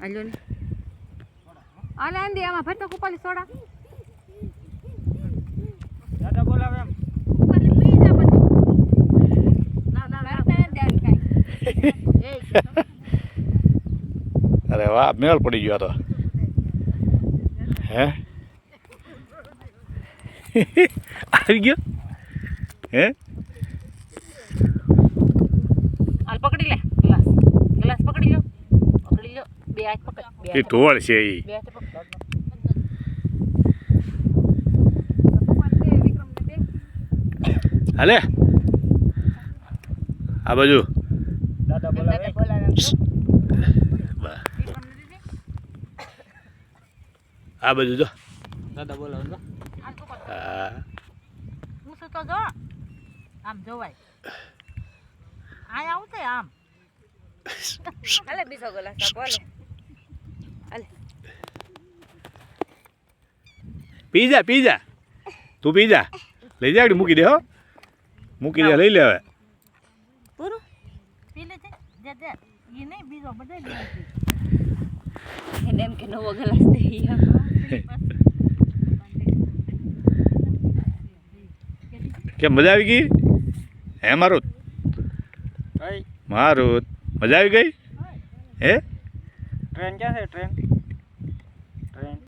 હાલો ને. આલે આંદી આમાં ભરતો કુપાલી સોડા. દાદા બોલાવે એમ. કુપાલી પી જા પછી ના ના ના ધ્યાન કાઈ અરે વાહ મેળ પડી ગયો તો. હે? આવી ગયો? હે? હાલ પકડી લે ગ્લાસ. ગ્લાસ પકડી લો. પકડી લો. બે હાથ પકડ. એ ઢોળ છે એ બે હાથ પકડ. હાલે? આ બાજુ. દાદા બોલાવે. વાહ. આ બાજુ જો. દાદા બોલાવો હા. શું તો જો આમ જોવાય. આ આવું આમ. હાલે બીજો ગોલા આપો હાલે. હાલે. પી જા પી જા તું પી જા લઈ જા મૂકી દે હો. મૂકી દે લઈ લે હવે. પૂરું? પી લે છે. જે જે એ નહીં બીજો બધા એને એમ કે નવો ગ્લાસ દઈ કેમ મજા આવી ગઈ? હે મારું મારું મજા આવી ગઈ? હે? ટ્રેન ક્યાં છે ટ્રેન?